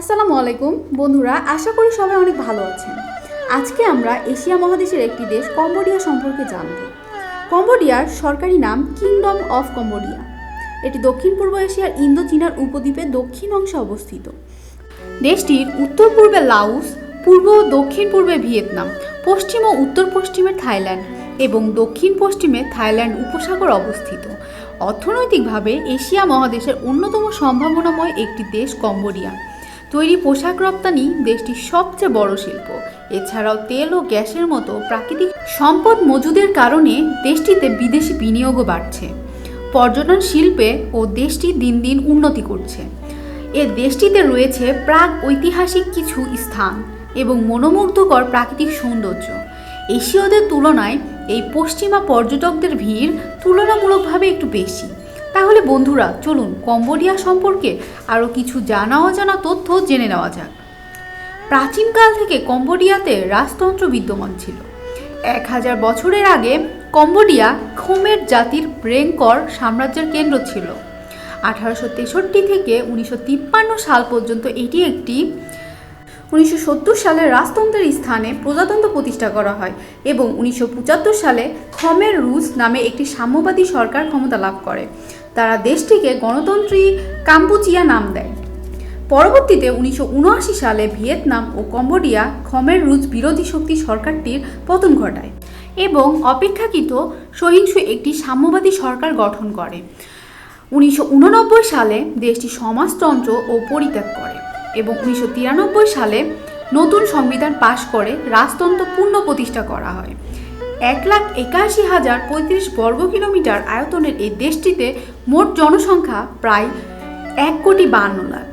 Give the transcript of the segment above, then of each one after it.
আসসালামু আলাইকুম। বন্ধুরা, আশা করি সবাই অনেক ভালো আছেন। আজকে আমরা এশিয়া মহাদেশের একটি দেশ কম্বোডিয়া সম্পর্কে জানব। কম্বোডিয়ার সরকারি নাম কিংডম অফ কম্বোডিয়া এটি দক্ষিণ পূর্ব এশিয়ার ইন্দো চীনার উপদ্বীপের দক্ষিণ অংশে অবস্থিত। দেশটির উত্তর পূর্বে লাউস পূর্ব ও দক্ষিণ পূর্বে ভিয়েতনাম, পশ্চিম ও উত্তর পশ্চিমে থাইল্যান্ড এবং দক্ষিণ পশ্চিমে থাইল্যান্ড উপসাগর অবস্থিত। অর্থনৈতিকভাবে এশিয়া মহাদেশের অন্যতম সম্ভাবনাময় একটি দেশ কম্বোডিয়া। তৈরি পোশাক রপ্তানি দেশটির সবচেয়ে বড় শিল্প। এছাড়াও তেল ও গ্যাসের মতো প্রাকৃতিক সম্পদ মজুদের কারণে দেশটিতে বিদেশি বিনিয়োগও বাড়ছে। পর্যটন শিল্পে ও দেশটি দিন দিন উন্নতি করছে। এ দেশটিতে রয়েছে প্রাগ ঐতিহাসিক কিছু স্থান এবং মনোমুগ্ধকর প্রাকৃতিক সৌন্দর্য। এশীয়দের তুলনায় এই পশ্চিমা পর্যটকদের ভিড় তুলনামূলকভাবে একটু বেশি। তাহলে বন্ধুরা, চলুন কম্বোডিয়া সম্পর্কে আরও কিছু জানা অজানা তথ্য জেনে নেওয়া যাক। প্রাচীনকাল থেকে কম্বোডিয়াতে রাজতন্ত্র বিদ্যমান ছিল। এক হাজার বছরের আগে কম্বোডিয়া খোমের জাতির ব্রেঙ্কর সাম্রাজ্যের কেন্দ্র ছিল। আঠারোশো তেষট্টি থেকে উনিশশো তিপ্পান্ন সাল পর্যন্ত এটি একটি উনিশশো সত্তর সালে রাজতন্ত্রের স্থানে প্রজাতন্ত্র প্রতিষ্ঠা করা হয় এবং উনিশশো পঁচাত্তর সালে খমের রুস নামে একটি সাম্যবাদী সরকার ক্ষমতা লাভ করে। তারা দেশটিকে গণতন্ত্রী কাম্পুচিয়া নাম দেয়। পরবর্তীতে উনিশশো উনআশি সালে ভিয়েতনাম ও কম্বোডিয়া খমের রুজ বিরোধী শক্তি সরকারটির পতন ঘটায় এবং অপেক্ষাকৃত সহিংস একটি সাম্যবাদী সরকার গঠন করে। উনিশশো উননব্বই সালে দেশটি সমাজতন্ত্র ও পরিত্যাগ করে এবং উনিশশো তিরানব্বই সালে নতুন সংবিধান পাশ করে রাজতন্ত্র পূর্ণ প্রতিষ্ঠা করা হয়। এক লাখ একাশি হাজার পঁয়ত্রিশ বর্গ কিলোমিটার আয়তনের এই দেশটিতে মোট জনসংখ্যা প্রায় এক কোটি বান্ন লাখ।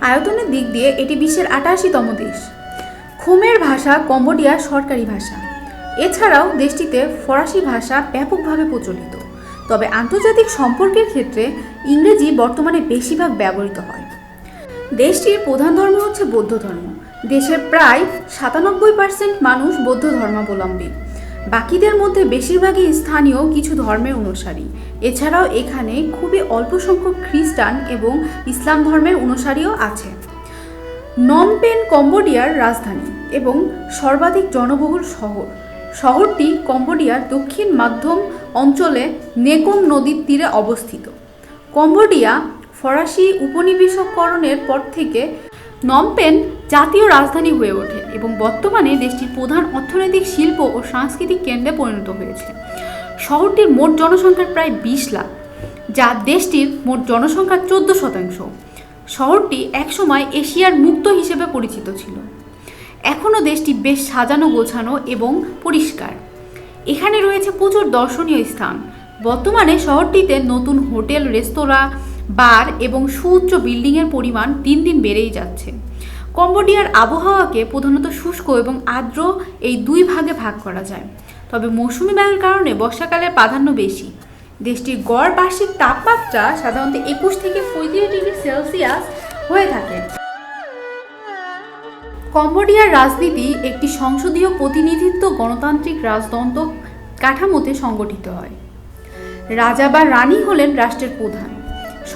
আয়তনের দিক দিয়ে এটি বিশ্বের আটাশিতম দেশ। খোমের ভাষা কম্বোডিয়ার সরকারি ভাষা। এছাড়াও দেশটিতে ফরাসি ভাষা ব্যাপকভাবে প্রচলিত। তবে আন্তর্জাতিক সম্পর্কের ক্ষেত্রে ইংরেজি বর্তমানে বেশিরভাগ ব্যবহৃত হয়। দেশটির প্রধান ধর্ম হচ্ছে বৌদ্ধ ধর্ম। দেশের প্রায় সাতানব্বই পার্সেন্ট মানুষ বৌদ্ধ ধর্মাবলম্বী। বাকিদের মধ্যে বেশিরভাগই স্থানীয় কিছু ধর্মের অনুসারী। এছাড়াও এখানে খুবই অল্প সংখ্যক খ্রিস্টান এবং ইসলাম ধর্মের অনুসারীও আছে। নমপেন কম্বোডিয়ার রাজধানী এবং সর্বাধিক জনবহুল শহর। শহরটি কম্বোডিয়ার দক্ষিণ মাধ্যম অঞ্চলে নেকম নদীর তীরে অবস্থিত। কম্বোডিয়া ফরাসি উপনিবেশকরণের পর থেকে নমপেন জাতীয় রাজধানী হয়ে ওঠে এবং বর্তমানে দেশটির প্রধান অর্থনৈতিক শিল্প ও সাংস্কৃতিক কেন্দ্রে পরিণত হয়েছে। শহরটির মোট জনসংখ্যার প্রায় বিশ লাখ, যা দেশটির মোট জনসংখ্যার চোদ্দ শতাংশ। শহরটি একসময় এশিয়ার মুক্ত হিসেবে পরিচিত ছিল। এখনও দেশটি বেশ সাজানো, গোছানো এবং পরিষ্কার। এখানে রয়েছে প্রচুর দর্শনীয় স্থান। বর্তমানে শহরটিতে নতুন হোটেল, রেস্তোরাঁ বার এবং সুউচ্চ বিল্ডিংয়ের পরিমাণ দিন দিন বেড়েই যাচ্ছে। কম্বোডিয়ার আবহাওয়াকে প্রধানত শুষ্ক এবং আর্দ্র এই দুই ভাগে ভাগ করা যায়। তবে মৌসুমি বায়ুর কারণে বর্ষাকালের প্রাধান্য বেশি। দেশটির গড় বার্ষিক তাপমাত্রা সাধারণত একুশ থেকে পঁয়ত্রিশ ডিগ্রি সেলসিয়াস হয়ে থাকে। কম্বোডিয়ার রাজনীতি একটি সংসদীয় প্রতিনিধিত্ব গণতান্ত্রিক রাজতন্ত্র কাঠামোতে সংগঠিত হয়। রাজা বা রানী হলেন রাষ্ট্রের প্রধান।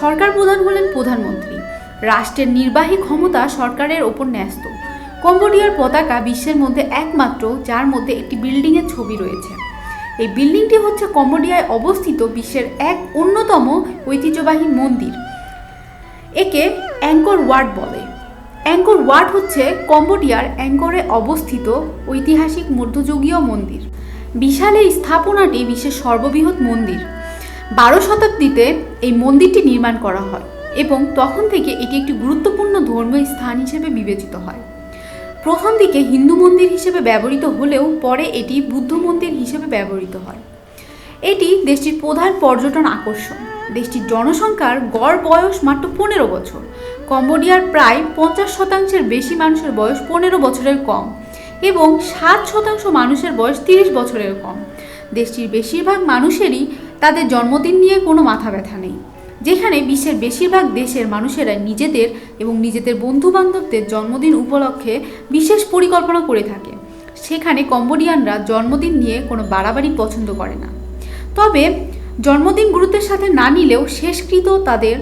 সরকার প্রধান হলেন প্রধানমন্ত্রী। রাষ্ট্রের নির্বাহী ক্ষমতা সরকারের ওপর ন্যস্ত। কম্বোডিয়ার পতাকা বিশ্বের মধ্যে একমাত্র, যার মধ্যে একটি বিল্ডিংয়ের ছবি রয়েছে। এই বিল্ডিংটি হচ্ছে কম্বোডিয়ায় অবস্থিত বিশ্বের এক অন্যতম ঐতিহ্যবাহী মন্দির। একে অ্যাঙ্কর ওয়ার্ড বলে। অ্যাঙ্কর ওয়ার্ড হচ্ছে কম্বোডিয়ার অ্যাঙ্করে অবস্থিত ঐতিহাসিক মধ্যযুগীয় মন্দির। বিশাল এই স্থাপনাটি বিশ্বের সর্ববৃহৎ মন্দির। বারো শতাব্দীতে এই মন্দিরটি নির্মাণ করা হয় এবং তখন থেকে এটি একটি গুরুত্বপূর্ণ ধর্মীয় স্থান হিসেবে বিবেচিত হয়। প্রথম দিকে হিন্দু মন্দির হিসেবে ব্যবহৃত হলেও পরে এটি বুদ্ধ মন্দির হিসেবে ব্যবহৃত হয়। এটি দেশটির প্রধান পর্যটন আকর্ষণ। দেশটির জনসংখ্যার গড় বয়স মাত্র পনেরো বছর। কম্বোডিয়ার প্রায় পঞ্চাশ শতাংশের বেশি মানুষের বয়স পনেরো বছরের কম এবং সাত শতাংশ মানুষের বয়স তিরিশ বছরের কম। দেশটির বেশিরভাগ মানুষেরই তাদের জন্মদিন নিয়ে কোনো মাথা ব্যথা নেই। যেখানে বিশ্বের বেশিরভাগ দেশের মানুষেরা নিজেদের এবং নিজেদের বন্ধু বান্ধবদের জন্মদিন উপলক্ষে বিশেষ পরিকল্পনা করে থাকে। সেখানে কম্বোডিয়ানরা জন্মদিন নিয়ে কোনো বাড়াবাড়ি পছন্দ করে না। তবে জন্মদিন গুরুত্বের সাথে না নিলেও শেষকৃত তাদের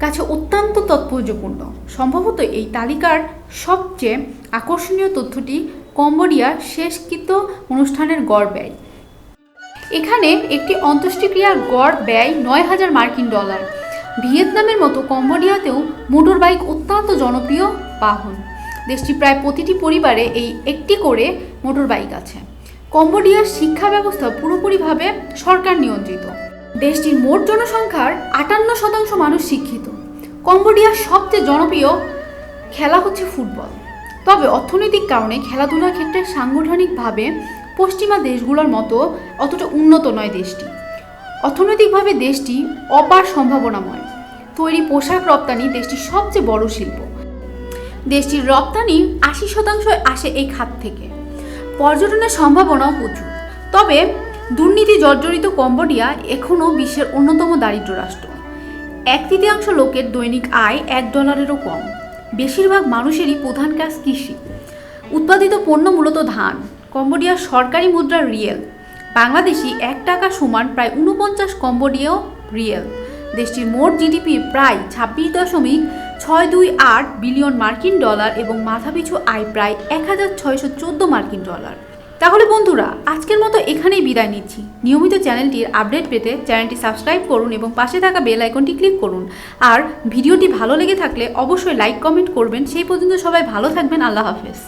কাছে অত্যন্ত তাৎপর্যপূর্ণ। সম্ভবত এই তালিকার সবচেয়ে আকর্ষণীয় তথ্যটি কম্বোডিয়ার শেষকৃত অনুষ্ঠানের গড় ব্যয়। এখানে একটি অন্ত্যেষ্টিক্রিয়ার গড় ব্যয় নয় হাজার মার্কিন ডলার। ভিয়েতনামের মতো কম্বোডিয়াতেও মোটর বাইক অত্যন্ত জনপ্রিয় বাহন। দেশটি প্রায় প্রতিটি পরিবারে এই একটি করে মোটর বাইক আছে। কম্বোডিয়ার শিক্ষা ব্যবস্থা পুরোপুরিভাবে সরকার নিয়ন্ত্রিত। দেশটির মোট জনসংখ্যার আটান্ন শতাংশ মানুষ শিক্ষিত। কম্বোডিয়ার সবচেয়ে জনপ্রিয় খেলা হচ্ছে ফুটবল। তবে অর্থনৈতিক কারণে খেলাধুলার ক্ষেত্রে সাংগঠনিকভাবে পশ্চিমা দেশগুলোর মতো অতটা উন্নত নয় দেশটি। অর্থনৈতিকভাবে দেশটি অপার সম্ভাবনাময়। তৈরি পোশাক রপ্তানি দেশটির সবচেয়ে বড় শিল্প। দেশটির রপ্তানি আশি শতাংশ আসে এই খাত থেকে। পর্যটনের সম্ভাবনাও প্রচুর। তবে দুর্নীতি জর্জরিত কম্বোডিয়া এখনও বিশ্বের অন্যতম দারিদ্র রাষ্ট্র। এক তৃতীয়াংশ লোকের দৈনিক আয় এক ডলারেরও কম। বেশিরভাগ মানুষেরই প্রধান কাজ কৃষি। উৎপাদিত পণ্য মূলত ধান। কম্বোডিয়ার সরকারি মুদ্রা রিয়েল। বাংলাদেশি এক টাকা সমান প্রায় উনপঞ্চাশ কম্বোডিয় রিয়েল। দেশটির মোট জিডিপি প্রায় ছাব্বিশ দশমিক ছয় দুই আট বিলিয়ন মার্কিন ডলার এবং মাথাপিছু আয় প্রায় এক হাজার ছয়শো চোদ্দ মার্কিন ডলার। তাহলে বন্ধুরা, আজকের মতো এখানেই বিদায় নিচ্ছি। নিয়মিত চ্যানেলটির আপডেট পেতে চ্যানেলটি সাবস্ক্রাইব করুন এবং পাশে থাকা বেল আইকনটি ক্লিক করুন। আর ভিডিওটি ভালো লেগে থাকলে অবশ্যই লাইক, কমেন্ট করবেন। সেই পর্যন্ত সবাই ভালো থাকবেন। আল্লাহ হাফেজ।